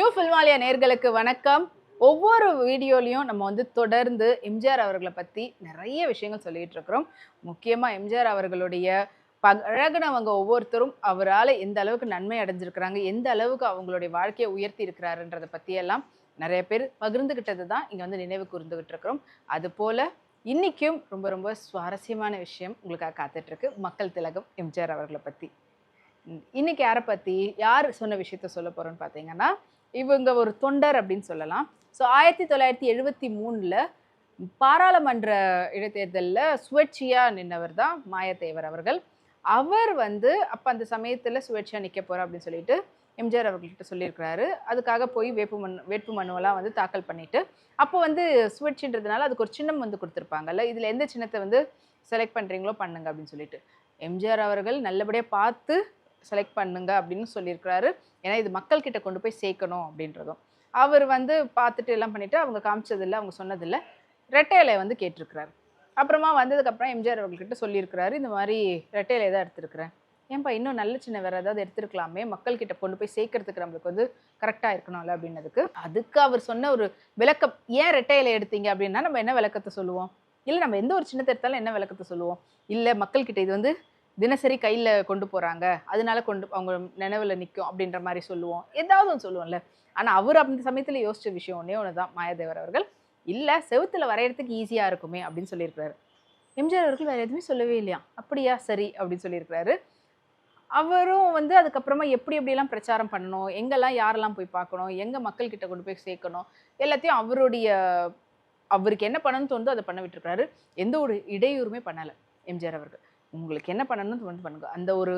New ஃபில்மாலியா நேர்களுக்கு வணக்கம். ஒவ்வொரு வீடியோலையும் நம்ம வந்து தொடர்ந்து எம்ஜிஆர் அவர்களை பற்றி நிறைய விஷயங்கள் சொல்லிகிட்டு இருக்கிறோம். முக்கியமாக எம்ஜிஆர் அவர்களுடைய பழகினவங்க ஒவ்வொருத்தரும் அவரால் எந்த அளவுக்கு நன்மை அடைஞ்சிருக்கிறாங்க எந்த அளவுக்கு அவங்களுடைய வாழ்க்கையை உயர்த்தி இருக்கிறாருன்றதை பற்றியெல்லாம் நிறைய பேர் பகிர்ந்துக்கிட்டது தான் இங்கே வந்து நினைவு கூர்ந்துக்கிட்டு இருக்கிறோம். அதுபோல் இன்றைக்கும் ரொம்ப ரொம்ப சுவாரஸ்யமான விஷயம் உங்களுக்காக காத்துட்ருக்கு மக்கள் திலகம் எம்ஜிஆர் அவர்களை பற்றி இன்னைக்கு யாரை பற்றி யார் சொன்ன விஷயத்த சொல்ல போகிறோன்னு பார்த்தீங்கன்னா இவங்க ஒரு தொண்டர் அப்படின்னு சொல்லலாம். ஸோ ஆயிரத்தி தொள்ளாயிரத்தி எழுபத்தி மூணில் பாராளுமன்ற இடைத்தேர்தலில் சுயேட்சையாக நின்றவர் தான் மாயத்தேவர் அவர்கள். அவர் வந்து அப்போ அந்த சமயத்தில் சுழற்சியாக நிற்க போகிறோம் அப்படின்னு சொல்லிட்டு எம்ஜிஆர் அவர்கள்ட்ட சொல்லியிருக்கிறாரு. அதுக்காக போய் வேட்பு மனு வேட்பு மனுவெல்லாம் வந்து தாக்கல் பண்ணிவிட்டு அப்போ வந்து சுழற்சின்றதுனால அதுக்கு ஒரு சின்னம் வந்து கொடுத்துருப்பாங்கல்ல இதில் எந்த சின்னத்தை வந்து செலக்ட் பண்ணுறீங்களோ பண்ணுங்க அப்படின்னு சொல்லிட்டு. எம்ஜிஆர் அவர்கள் நல்லபடியாக பார்த்து செலக்ட் பண்ணுங்க அப்படின்னு சொல்லியிருக்கிறாரு. ஏன்னா இது மக்கள்கிட்ட கொண்டு போய் சேர்க்கணும் அப்படின்றதும். அவர் வந்து பார்த்துட்டு எல்லாம் பண்ணிவிட்டு அவங்க காமிச்சதில்லை அவங்க சொன்னதில்லை. ரெட்டை இலையை வந்து கேட்டிருக்கிறாரு. அப்புறமா வந்ததுக்கப்புறம் எம்ஜிஆர் அவர்கிட்ட சொல்லியிருக்கிறாரு இந்த மாதிரி ரெட்டை இலையை தான் எடுத்திருக்கிறேன். ஏன்பா இன்னும் நல்ல சின்ன வேறு ஏதாவது எடுத்துருக்கலாமே? மக்கள்கிட்ட கொண்டு போய் சேர்க்கறதுக்கு நம்மளுக்கு வந்து கரெக்டாக இருக்கணும்ல? அப்படின்னதுக்கு. அதுக்கு அவர் சொன்ன ஒரு விளக்கம் ஏன் ரெட்டை இலை எடுத்தீங்க? அப்படின்னா நம்ம என்ன விளக்கத்தை சொல்லுவோம்? இல்லை நம்ம எந்த ஒரு சின்னத்தை எடுத்தாலும் என்ன விளக்கத்தை சொல்லுவோம்? இல்லை மக்கள்கிட்ட இது வந்து தினசரி கையில் கொண்டு போகிறாங்க அதனால கொண்டு அவங்க நினைவில் நிற்கும் அப்படின்ற மாதிரி சொல்லுவோம். ஏதாவது ஒன்று சொல்லுவோம்ல. ஆனால் அவர் அந்த சமயத்தில் யோசித்த விஷயம் ஒன்றே ஒன்று தான் மாயாதேவர் அவர்கள் இல்லை செவுத்துல வரையறதுக்கு ஈஸியாக இருக்குமே அப்படின்னு சொல்லியிருக்கிறாரு. எம்ஜிஆர் அவர்கள் வேறு எதுவுமே சொல்லவே இல்லையா? அப்படியா சரி அப்படின்னு சொல்லியிருக்கிறாரு. அவரும் வந்து அதுக்கப்புறமா எப்படி எப்படியெல்லாம் பிரச்சாரம் பண்ணணும் எங்கெல்லாம் யாரெல்லாம் போய் பார்க்கணும் எங்கே மக்கள்கிட்ட கொண்டு போய் சேர்க்கணும் எல்லாத்தையும் அவருடைய அவருக்கு என்ன பண்ணணும்னு தோணுதோ அதை பண்ண விட்டுருக்காரு எந்த ஒரு இடையூறுமே பண்ணலை எம்ஜிஆர் அவர்கள். உங்களுக்கு என்ன பண்ணணும்னு வந்து பண்ணுங்க. அந்த ஒரு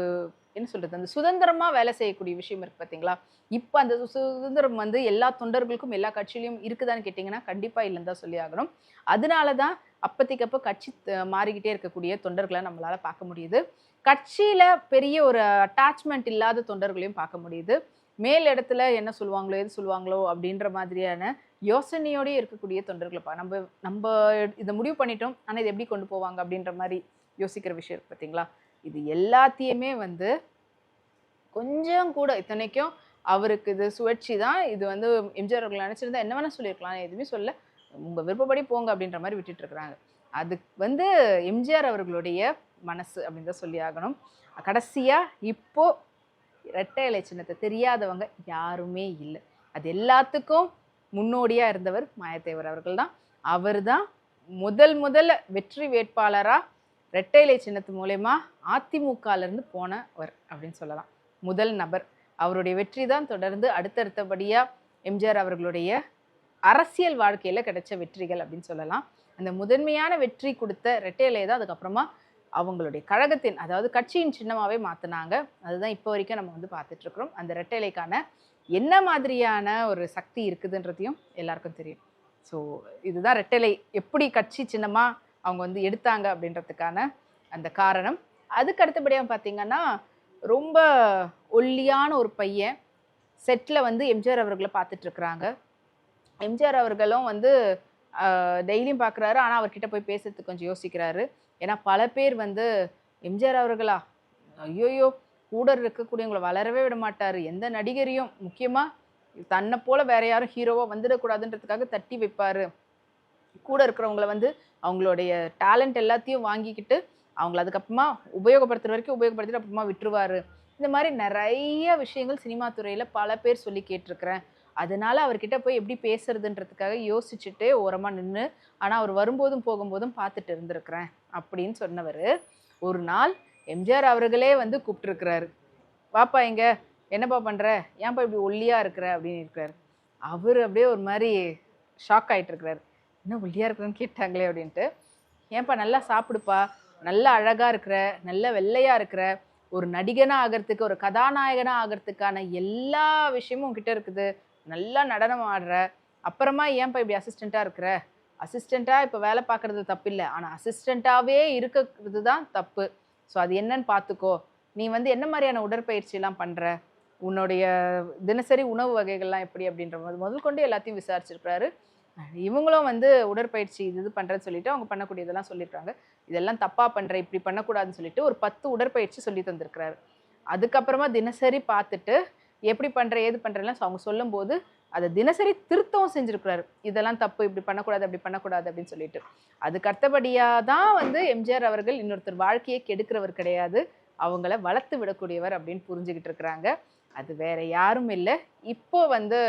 என்ன சொல்கிறது அந்த சுதந்திரமாக வேலை செய்யக்கூடிய விஷயம் இருக்குது பார்த்தீங்களா இப்போ அந்த சு- சுதந்திரம் வந்து எல்லா தொண்டர்களுக்கும் எல்லா கட்சியிலையும் இருக்குதான்னு கேட்டிங்கன்னா கண்டிப்பாக இல்லைன்னு தான் சொல்லி ஆகணும். அதனால தான் அப்போதைக்கு கட்சி மாறிக்கிட்டே இருக்கக்கூடிய தொண்டர்களை நம்மளால் பார்க்க முடியுது. கட்சியில் பெரிய ஒரு அட்டாச்மெண்ட் இல்லாத தொண்டர்களையும் பார்க்க முடியுது. மேல் இடத்துல என்ன சொல்லுவாங்களோ எது சொல்லுவாங்களோ அப்படின்ற மாதிரியான யோசனையோடயே இருக்கக்கூடிய தொண்டர்களை பா நம்ம நம்ம இதை முடிவு பண்ணிட்டோம் ஆனால் இது எப்படி கொண்டு போவாங்க அப்படின்ற மாதிரி யோசிக்கிற விஷயம் பார்த்தீங்களா? இது எல்லாத்தையுமே வந்து கொஞ்சம் கூட இத்தனைக்கும் அவருக்கு இது சுழற்சி தான். இது வந்து எம்ஜிஆர் அவர்கள் நினச்சிருந்தா என்ன வேணால் சொல்லியிருக்கலாம். எதுவுமே சொல்ல உங்கள் விருப்பப்படி போங்க அப்படின்ற மாதிரி விட்டுட்டு இருக்கிறாங்க. அது வந்து எம்ஜிஆர் அவர்களுடைய மனசு அப்படின்னு தான் சொல்லி ஆகணும். கடைசியாக இப்போது இரட்டை இலை சின்னத்தை தெரியாதவங்க யாருமே இல்லை. அது எல்லாத்துக்கும் முன்னோடியாக இருந்தவர் மாயத்தேவர் அவர்கள் தான். அவர் தான் முதல் முதல்ல வெற்றி வேட்பாளராக ரெட்டை இலை சின்னத்து மூலயமா அதிமுகலேருந்து போனவர் அப்படின்னு சொல்லலாம். முதல் நபர். அவருடைய வெற்றி தான் தொடர்ந்து அடுத்தடுத்தபடியாக எம்ஜிஆர் அவர்களுடைய அரசியல் வாழ்க்கையில் கிடைச்ச வெற்றிகள் அப்படின்னு சொல்லலாம். அந்த முதன்மையான வெற்றி கொடுத்த ரெட்டை இலையை தான் அதுக்கப்புறமா அவங்களுடைய கழகத்தின் அதாவது கட்சியின் சின்னமாகவே மாற்றினாங்க அதுதான் இப்போ வரைக்கும் நம்ம வந்து பார்த்துட்ருக்குறோம் அந்த இரட்டை இலைக்கான என்ன மாதிரியான ஒரு சக்தி இருக்குதுன்றதையும் எல்லாருக்கும் தெரியும். ஸோ இதுதான் ரெட்டலை எப்படி கட்சி சின்னமாக அவங்க வந்து எடுத்தாங்க அப்படின்றதுக்கான அந்த காரணம். அதுக்கு அடுத்தபடியாக பார்த்தீங்கன்னா ரொம்ப ஒல்லியான ஒரு பையன் செட்டில் வந்து எம்ஜிஆர் அவர்களை பார்த்துட்ருக்குறாங்க எம்ஜிஆர் அவர்களும் வந்து டெய்லியும் பார்க்குறாரு ஆனால் அவர்கிட்ட போய் பேசுறதுக்கு கொஞ்சம் யோசிக்கிறாரு. ஏன்னா பல பேர் வந்து எம்ஜிஆர் அவர்களா? ஐயோயோ கூட இருக்கக்கூடியவங்களை வளரவே விட மாட்டார். எந்த நடிகரையும் முக்கியமாக தன்னை போல் வேற யாரும் ஹீரோவாக வந்துடக்கூடாதுன்றதுக்காக தட்டி வைப்பார். கூட இருக்கிறவங்கள வந்து அவங்களுடைய டேலண்ட் எல்லாத்தையும் வாங்கிக்கிட்டு அவங்கள அதுக்கப்புறமா உபயோகப்படுத்துகிற வரைக்கும் உபயோகப்படுத்திட்டு அப்புறமா விட்டுருவாரு. இந்த மாதிரி நிறைய விஷயங்கள் சினிமா துறையில் பல பேர் சொல்லி கேட்டிருக்கிறேன். அதனால அவர்கிட்ட போய் எப்படி பேசுறதுன்றதுக்காக யோசிச்சுட்டு ஓரமாக நின்று ஆனால் அவர் வரும்போதும் போகும்போதும் பார்த்துட்டு இருந்திருக்கிறேன் அப்படின்னு சொன்னவர். ஒரு நாள் எம்ஜிஆர் அவர்களே வந்து கூப்பிட்டுருக்கிறாரு. வாப்பா எங்க என்னப்பா பண்ணுற ஏன்ப்பா இப்படி ஒல்லியாக இருக்கிற? அப்படின்னு இருக்கிறாரு அவர் அப்படியே ஒரு மாதிரி ஷாக் ஆகிட்டு இருக்கிறாரு என்ன ஒல்லியாக இருக்குதுன்னு கேட்டாங்களே அப்படின்ட்டு. ஏன்பா நல்லா சாப்பிடுப்பா? நல்ல அழகாக இருக்கிற நல்ல வெள்ளையாக இருக்கிற ஒரு நடிகனாக ஆகிறதுக்கு ஒரு கதாநாயகனாக ஆகிறதுக்கான எல்லா விஷயமும் உங்ககிட்ட இருக்குது. நல்லா நடனம் ஆடுற. அப்புறமா ஏன்பா இப்படி அசிஸ்டண்ட்டாக இருக்கிற? அசிஸ்டண்ட்டாக இப்போ வேலை பார்க்குறது தப்பில்லை. ஆனால் அசிஸ்டண்ட்டாகவே இருக்கிறது தான் தப்பு. ஸோ அது என்னன்னு பார்த்துக்கோ நீ வந்து என்ன மாதிரியான உடற்பயிற்சிலாம் பண்ணுற உன்னுடைய தினசரி உணவு வகைகள்லாம் எப்படி? அப்படின்ற முதல் கொண்டு எல்லாத்தையும் விசாரிச்சிருக்கிறாரு. இவங்களும் வந்து உடற்பயிற்சி இது இது பண்ணுறேன்னு சொல்லிட்டு அவங்க பண்ணக்கூடியதெல்லாம் சொல்லிடுறாங்க இதெல்லாம் தப்பாக பண்ணுற இப்படி பண்ணக்கூடாதுன்னு சொல்லிட்டு ஒரு பத்து உடற்பயிற்சி சொல்லி தந்திருக்கிறாரு. அதுக்கப்புறமா தினசரி பார்த்துட்டு எப்படி பண்ணுற ஏது பண்றேன்லாம் அவங்க சொல்லும்போது அதை தினசரி திருத்தவும் செஞ்சுருக்கிறாரு. இதெல்லாம் தப்பு இப்படி பண்ணக்கூடாது அப்படி பண்ணக்கூடாது அப்படின்னு சொல்லிட்டு. அதுக்கு அடுத்தபடியாக தான் வந்து எம்ஜிஆர் அவர்கள் இன்னொருத்தர் வாழ்க்கையை கெடுக்கிறவர் கிடையாது. அவங்கள வளர்த்து விடக்கூடியவர் அப்படின்னு புரிஞ்சுக்கிட்டு இருக்கிறாங்க. அது வேற யாரும் இல்லை. இப்போ வந்து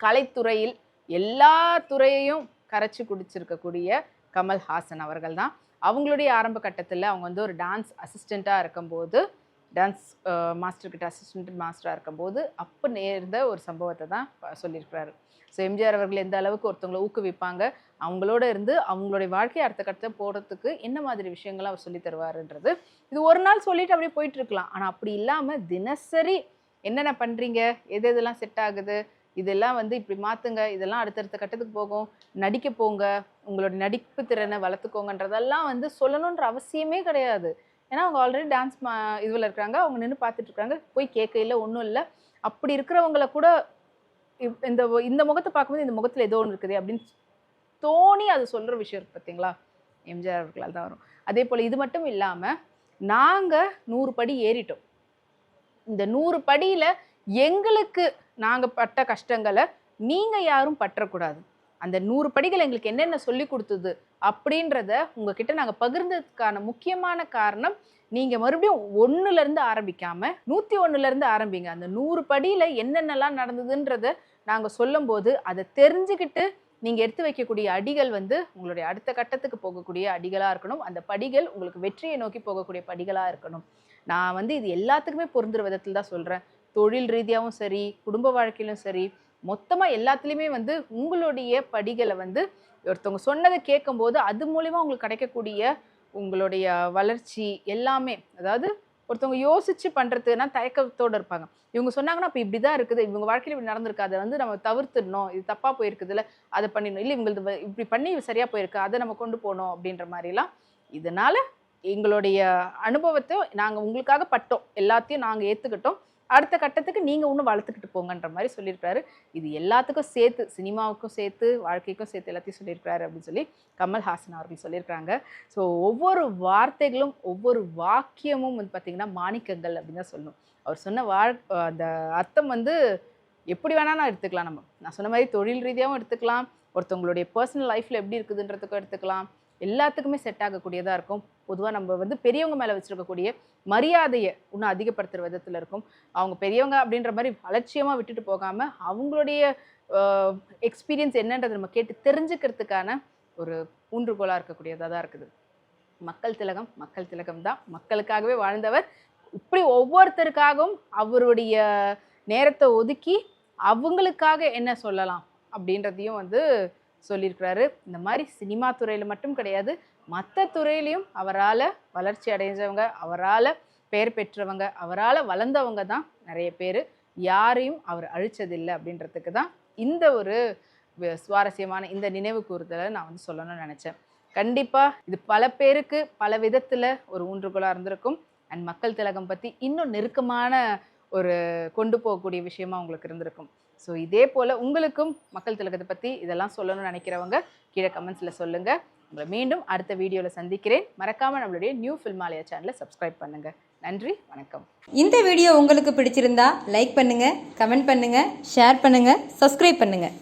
கலைத்துறையில் எல்லா துறையையும் கரைச்சி குடிச்சிருக்கக்கூடிய கமல்ஹாசன் அவர்கள் தான் அவங்களுடைய ஆரம்ப கட்டத்தில் அவங்க வந்து ஒரு டான்ஸ் அசிஸ்டண்ட்டாக இருக்கும்போது டான்ஸ் மாஸ்டர்கிட்ட அசிஸ்டண்ட் மாஸ்டராக இருக்கும்போது அப்போ நேர்ந்த ஒரு சம்பவத்தை தான் ப- சொல்லியிருக்கிறாரு. ஸோ எம்ஜிஆர் அவர்கள் எந்த அளவுக்கு ஒருத்தவங்களை ஊக்குவிப்பாங்க அவங்களோட இருந்து அவங்களுடைய வாழ்க்கையை அடுத்த கட்டத்தை போகிறதுக்கு என்ன மாதிரி விஷயங்களை அவர் சொல்லி தருவாருன்றது இது ஒரு நாள் சொல்லிட்டு அப்படியே போயிட்டு இருக்கலாம். ஆனால் அப்படி இல்லாமல் தினசரி என்னென்ன பண்ணுறீங்க எது எதெல்லாம் செட் ஆகுது? இதெல்லாம் வந்து இப்படி மாற்றுங்க இதெல்லாம் அடுத்தடுத்த கட்டத்துக்கு போகும். நடிக்க போங்க உங்களோட நடிப்பு திறனை வளர்த்துக்கோங்கன்றதெல்லாம் வந்து சொல்லணுன்ற அவசியமே கிடையாது. ஏன்னா அவங்க ஆல்ரெடி டான்ஸ் மா இதில் இருக்கிறாங்க அவங்க நின்று பார்த்துட்டு இருக்காங்க போய் கேட்கையில் ஒன்றும் இல்லை. அப்படி இருக்கிறவங்கள கூட இந்த இந்த முகத்தை பார்க்கும்போது இந்த முகத்தில் ஏதோ ஒன்று இருக்குது அப்படின்னு தோணி அது சொல்கிற விஷயம் இருக்கு பார்த்தீங்களா எம்ஜிஆர் அவர்களால் தான் வரும். அதே போல் இது மட்டும் இல்லாமல் நாங்கள் நூறு படி ஏறிட்டோம். இந்த நூறு படியில் எங்களுக்கு நாங்கள் பட்ட கஷ்டங்களை நீங்கள் யாரும் பற்றக்கூடாது. அந்த நூறு படிகள் எங்களுக்கு என்னென்ன சொல்லி கொடுத்தது அப்படின்றத உங்ககிட்ட நாங்கள் பகிர்ந்ததுக்கான முக்கியமான காரணம் நீங்கள் மறுபடியும் ஒன்றுலேருந்து ஆரம்பிக்காமல் நூற்றி ஒன்றுலேருந்து ஆரம்பிங்க. அந்த நூறு படியில் என்னென்னலாம் நடந்ததுன்றத நாங்கள் சொல்லும்போது அதை தெரிஞ்சுக்கிட்டு நீங்கள் எடுத்து வைக்கக்கூடிய அடிகள் வந்து உங்களுடைய அடுத்த கட்டத்துக்கு போகக்கூடிய அடிகளாக இருக்கணும். அந்த படிகள் உங்களுக்கு வெற்றியை நோக்கி போகக்கூடிய படிகளாக இருக்கணும். நான் வந்து இது எல்லாத்துக்குமே பொருந்துற விதத்தில் தான் சொல்கிறேன் தொழில் ரீதியாகவும் சரி குடும்ப வாழ்க்கையிலும் சரி மொத்தமாக எல்லாத்துலேயுமே வந்து உங்களுடைய படிகளை வந்து ஒருத்தவங்க சொன்னதை கேட்கும்போது அது மூலிமா உங்களுக்கு கிடைக்கக்கூடிய உங்களுடைய வளர்ச்சி எல்லாமே அதாவது ஒருத்தவங்க யோசிச்சு பண்ணுறதுனா தயக்கத்தோடு இருப்பாங்க. இவங்க சொன்னாங்கன்னா இப்போ இப்படி தான் இருக்குது இவங்க வாழ்க்கையில் இப்படி நடந்திருக்கு அதை வந்து நம்ம தவிர்த்துடணும் இது தப்பாக போயிருக்குதுல அதை பண்ணிடணும் இல்லை இவங்களது இப்படி பண்ணி சரியாக போயிருக்கு அதை நம்ம கொண்டு போகணும் அப்படின்ற மாதிரிலாம். இதனால் எங்களுடைய அனுபவத்தை நாங்கள் உங்களுக்காக பட்டோம் எல்லாத்தையும் நாங்கள் ஏற்றுக்கிட்டோம் அடுத்த கட்டத்துக்கு நீங்கள் இன்னும் வளர்த்துக்கிட்டு போங்கன்ற மாதிரி சொல்லியிருக்காரு இது எல்லாத்துக்கும் சேர்த்து சினிமாவுக்கும் சேர்த்து வாழ்க்கைக்கும் சேர்த்து எல்லாத்தையும் சொல்லியிருக்கிறாரு அப்படின்னு சொல்லி கமல்ஹாசன் அவர்கள் சொல்லியிருக்கிறாங்க. ஸோ ஒவ்வொரு வார்த்தைகளும் ஒவ்வொரு வாக்கியமும் வந்து பார்த்திங்கன்னா மாணிக்கங்கள் அப்படின்னு தான் சொல்லணும். அவர் சொன்ன வாழ் அந்த அர்த்தம் வந்து எப்படி வேணாலும் நான் எடுத்துக்கலாம் நம்ம. நான் சொன்ன மாதிரி தொழில் ரீதியாகவும் எடுத்துக்கலாம். ஒருத்தவங்களுடைய பர்சனல் லைஃப்பில் எப்படி இருக்குதுன்றதுக்கும் எடுத்துக்கலாம். எல்லாத்துக்குமே செட் ஆகக்கூடியதாக இருக்கும். பொதுவாக நம்ம வந்து பெரியவங்க மேலே வச்சுருக்கக்கூடிய மரியாதையை இன்னும் அதிகப்படுத்துகிற விதத்தில் இருக்கும். அவங்க பெரியவங்க அப்படின்ற மாதிரி அலட்சியமாக விட்டுட்டு போகாமல் அவங்களுடைய எக்ஸ்பீரியன்ஸ் என்னன்றதை நம்ம கேட்டு தெரிஞ்சுக்கிறதுக்கான ஒரு ஊன்றுகோலாக இருக்கக்கூடியதாக தான் இருக்குது. மக்கள் திலகம் மக்கள் திலகம் தான். மக்களுக்காகவே வாழ்ந்தவர். இப்படி ஒவ்வொருத்தருக்காகவும் அவருடைய நேரத்தை ஒதுக்கி அவங்களுக்காக என்ன சொல்லலாம் அப்படின்றதையும் வந்து சொல்லியிருக்கிறாரு. இந்த மாதிரி சினிமா துறையில் மட்டும் கிடையாது. மற்ற துறையிலையும் அவரால் வளர்ச்சி அடைஞ்சவங்க அவரால் பெயர் பெற்றவங்க அவரால் வளர்ந்தவங்க தான் நிறைய பேர். யாரையும் அவர் அழிச்சதில்லை அப்படின்றதுக்கு தான் இந்த ஒரு சுவாரஸ்யமான இந்த நினைவு கூறுதலை நான் வந்து சொல்லணும்னு நினச்சேன். கண்டிப்பாக இது பல பேருக்கு பல விதத்தில் ஒரு ஊன்றுகோலாக இருந்திருக்கும். அண்ட் மக்கள் திலகம் பற்றி இன்னும் நெருக்கமான ஒரு கொண்டு போகக்கூடிய விஷயமா உங்களுக்கு இருந்திருக்கும். ஸோ இதே போல் உங்களுக்கும் மக்கள் திலகத்தை பற்றி இதெல்லாம் சொல்லணும்னு நினைக்கிறவங்க கீழே கமெண்ட்ஸில் சொல்லுங்கள் உங்களை மீண்டும் அடுத்த வீடியோவில் சந்திக்கிறேன். மறக்காமல் நம்மளுடைய நியூ ஃபில்மாலயா சேனலை சப்ஸ்கிரைப் பண்ணுங்கள் நன்றி வணக்கம். இந்த வீடியோ உங்களுக்கு பிடிச்சிருந்தா லைக் பண்ணுங்கள் கமெண்ட் பண்ணுங்கள் ஷேர் பண்ணுங்கள் சப்ஸ்கிரைப் பண்ணுங்கள்